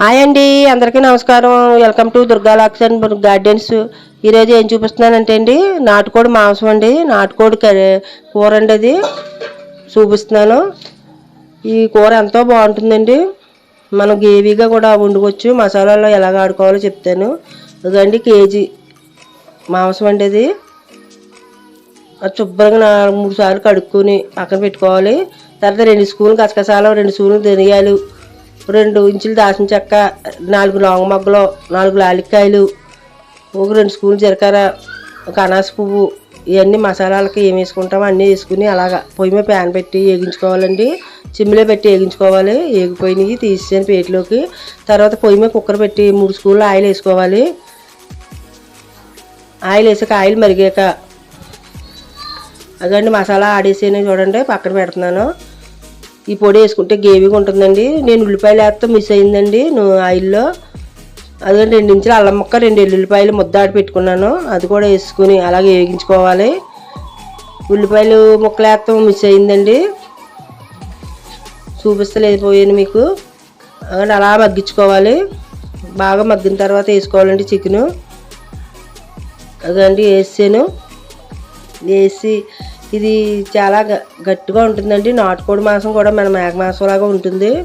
Hi అండి అందరికీ నమస్కారం. వెల్కమ్ టు దుర్గా లాక్సన్ గార్డెన్స్ ఈరోజు ఏం చూపిస్తున్నానంటే అండి నాటుకోడి మాంసం అండి. నాటుకోడి కర్రీ కూర అండి అది. చూపిస్తున్నాను. ఈ కూర ఎంతో బాగుంటుందండి. మనం గ్రేవీగా కూడా వండుకోవచ్చు. మసాలాలో ఎలాగ ఆడుకోవాలో చెప్తాను. ఇదండి కేజీ మాంసం అండి అది. అది శుభ్రంగా నాలుగు మూడు సార్లు కడుక్కొని పక్కన పెట్టుకోవాలి. తర్వాత రెండు స్పూన్లు గసగసాలు రెండు స్పూన్లు ధనియాలు రెండు ఇంచులు దాచిన చెక్క నాలుగు లవంగ మొగ్గలు నాలుగు లాలిక్కాయలు ఒక రెండు స్పూన్లు జీలకర్ర ఒక అనాస పువ్వు ఇవన్నీ మసాలాలకి ఏం వేసుకుంటామో అన్నీ వేసుకుని అలాగా పొయ్యి మీద ప్యాన్ పెట్టి వేగించుకోవాలండి చిమ్మిలో పెట్టి వేగించుకోవాలి వేగిపోయినవి తీసేసాను ప్లేట్లోకి తర్వాత పొయ్యి మీద కుక్కర్ పెట్టి మూడు స్పూన్లు ఆయిల్ వేసుకోవాలి. ఆయిల్ వేసాక ఆయిల్ మరిగాక అదండి మసాలా ఆడేసాను చూడండి పక్కన పెడుతున్నాను. ఈ పొడి వేసుకుంటే గేవిగా ఉంటుందండి. నేను ఉల్లిపాయలు వేస్తే మిస్ అయిందండి. నువ్వు ఆయిల్లో అదే రెండు ఇంచులు అల్లం ముక్క రెండు ఎల్లుల్లిపాయలు ముద్దాడి పెట్టుకున్నాను. అది కూడా వేసుకుని అలాగే వేగించుకోవాలి. ఉల్లిపాయలు ముక్కలు వేస్తాం మిస్ అయిందండి. చూపిస్తలేకపోయాను మీకు. అలాగే అలా మగ్గించుకోవాలి. బాగా మగ్గిన తర్వాత వేసుకోవాలండి చికెను. అదండి వేసాను. వేసి ఇది చాలా గ- గట్టిగా ఉంటుందండి. నాటుకోడి మాంసం కూడా మన మేక మాసంలాగా ఉంటుంది.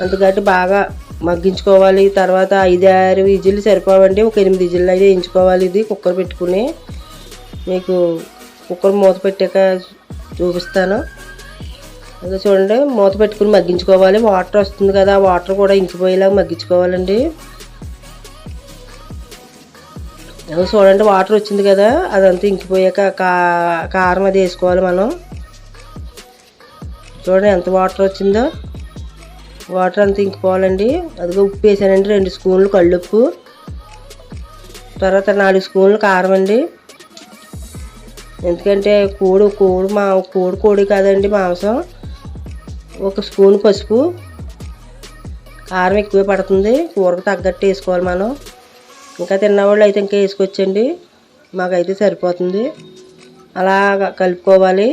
అంత గట్టి బాగా మగ్గించుకోవాలి. తర్వాత ఐదు ఆరు విజిల్లు సరిపోవండి. ఒక ఎనిమిది విజిల్లు అయితే వేయించుకోవాలి ఇది కుక్కర్ పెట్టుకుని. మీకు కుక్కర్ మూత పెట్టాక చూపిస్తాను. అదే చూడండి మూత పెట్టుకుని మగ్గించుకోవాలి. వాటర్ వస్తుంది కదా ఆ వాటర్ కూడా ఇంకిపోయేలాగా మగ్గించుకోవాలండి. చూడండి వాటర్ వచ్చింది కదా అదంతా ఇంకిపోయాక కా కారం అది వేసుకోవాలి మనం. చూడండి ఎంత వాటర్ వచ్చిందో. వాటర్ అంతా ఇంకిపోవాలండి. అదిగో ఉప్పు వేసానండి రెండు స్పూన్లు కళ్ళుప్పు. తర్వాత నాలుగు స్పూన్లు కారం అండి. ఎందుకంటే కోడి కోడి మా కోడి కోడి కాదండి మాంసం. ఒక స్పూన్ పసుపు. కారం ఎక్కువే పడుతుంది కూరకు తగ్గట్టు వేసుకోవాలి మనం. ఇంకా తిన్నవాళ్ళు అయితే ఇంకా వేసుకొచ్చండి. మాకైతే సరిపోతుంది. అలా కలుపుకోవాలి.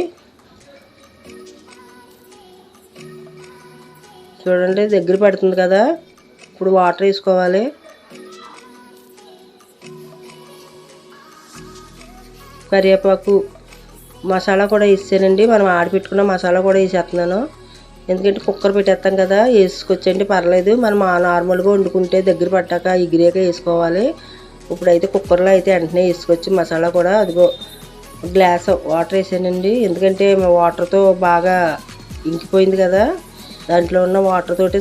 చూడండి దగ్గర పడుతుంది కదా. ఇప్పుడు వాటర్ వేసుకోవాలి. కరివేపాకు మసాలా కూడా వేసానండి మనం ఆడిపెట్టుకున్న మసాలా కూడా వేసేస్తున్నాను. ఎందుకంటే కుక్కర్ పెట్టేస్తాం కదా వేసుకొచ్చండి పర్లేదు. మనం నార్మల్గా వండుకుంటే దగ్గర పట్టాక ఎగిరేక వేసుకోవాలి. ఇప్పుడైతే కుక్కర్లో అయితే వెంటనే వేసుకొచ్చి మసాలా కూడా అదిగో గ్లాస్ వాటర్ వేసానండి. ఎందుకంటే వాటర్తో బాగా ఇంకిపోయింది కదా. దాంట్లో ఉన్న వాటర్ తోటి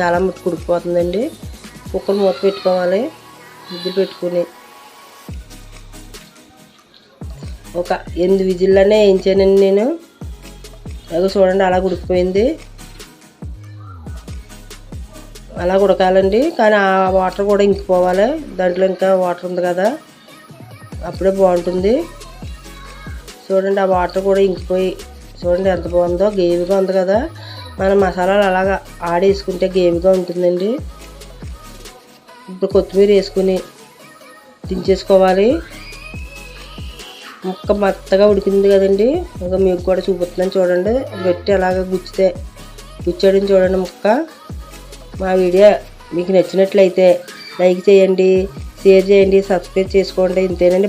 చాలా ముట్టు కుడికిపోతుందండి కుక్కర్ మూత పెట్టుకోవాలి. ముద్దు పెట్టుకుని. ఒక ఎనిమిది విజిల్లోనే వేయించానండి నేను. అదో చూడండి అలా ఉడికిపోయింది. అలా ఉడకాలండి కానీ ఆ వాటర్ కూడా ఇంకిపోవాలి. దాంట్లో ఇంకా వాటర్ ఉంది కదా అప్పుడే బాగుంటుంది. చూడండి ఆ వాటర్ కూడా ఇంకిపోయి చూడండి ఎంత బాగుందో గేవిగా ఉంది కదా. మనం మసాలాలు అలాగా ఆడేసుకుంటే గేవిగా ఉంటుందండి. ఇప్పుడు కొత్తిమీర వేసుకుని దించేసుకోవాలి. ముక్క మెత్తగా ఉడికింది కదండి. ఇంకా మీకు కూడా చూపుతున్నాను చూడండి. పెట్టి అలాగ గుచ్చితే గుచ్చాడని చూడండి ముక్క. మా వీడియో మీకు నచ్చినట్లయితే లైక్ చేయండి షేర్ చేయండి సబ్స్క్రైబ్ చేసుకోండి. ఇంతేనండి.